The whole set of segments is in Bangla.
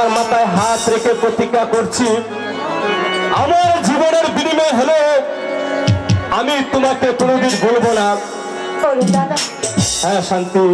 আপনার মাথায় হাত রেখে প্রতিজ্ঞা করছি আমার জীবনের বিনিময় হলে আমি তোমাকে কোনোদিন বলব না। হ্যাঁ শান্তি।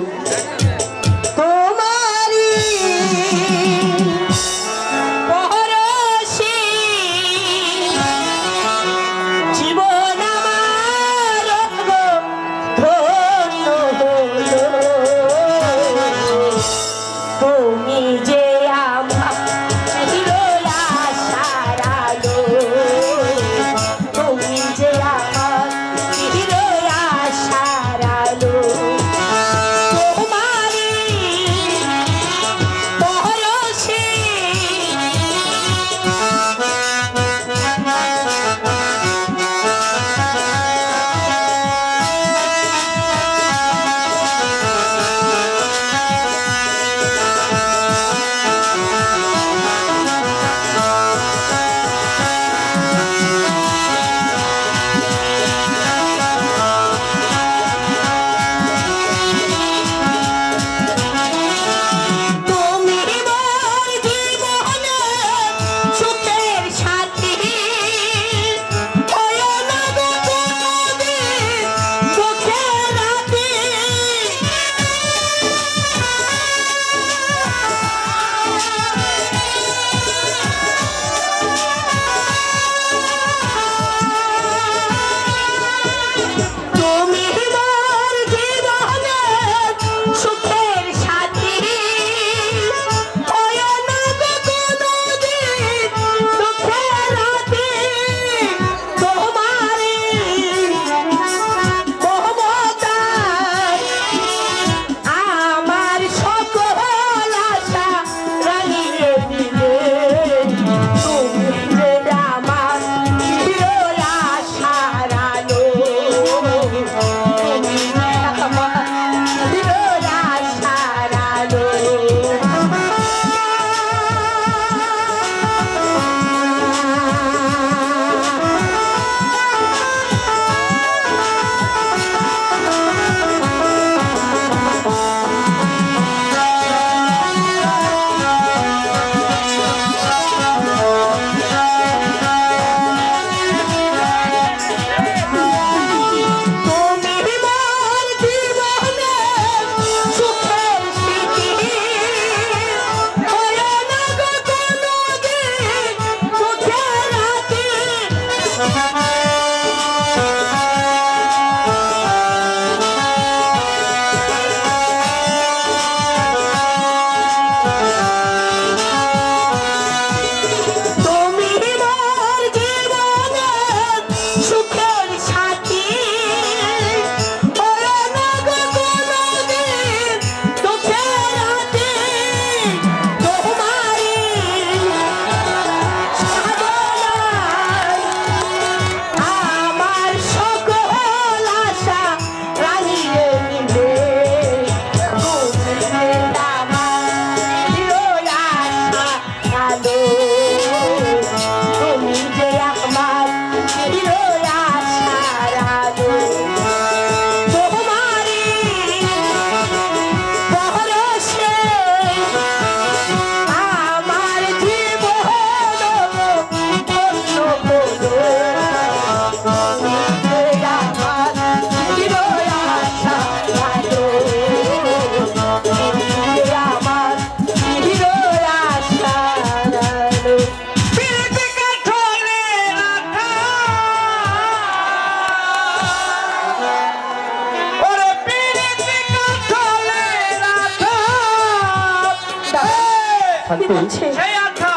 আচ্ছা, কি বলছে সেই আঠা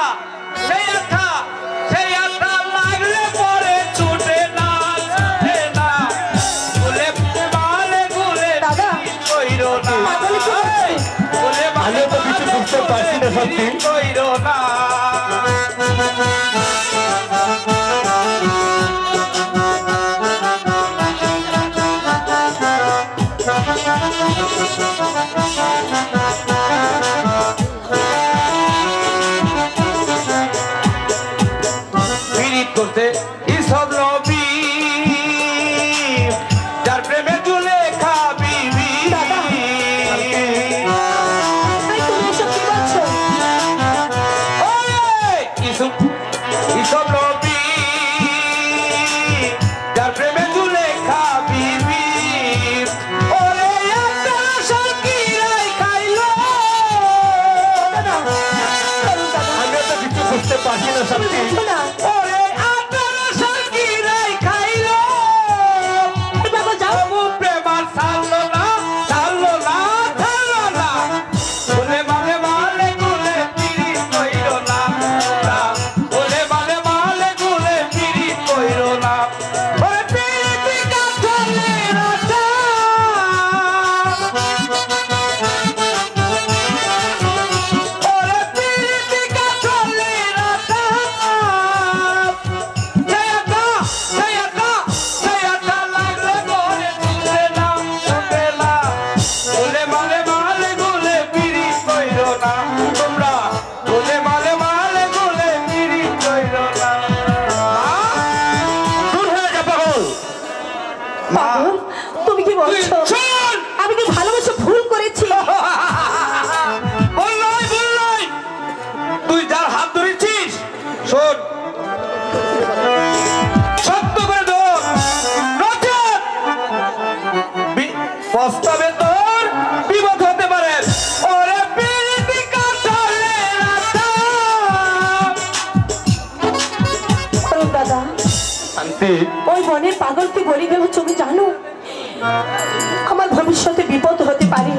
সেই আঠা সেই আঠা লাগলে পরে ছুটে না ছুটে না। বলে বালে গুলে দাদা কইরো না। আমি তো কিছু বুঝতে পারছি না সত্যি। কইরো না। আছে ইসব নবী যার প্রেমে জুলে খাবি ইসব নবী যার প্রেমে জুলে খাবি পাখি না সত্যি তুমি কি বলছো? ওই বনের পাগলকে বলি গেল তুমি জানো। আমার ভবিষ্যতে বিপদ হতে পারে।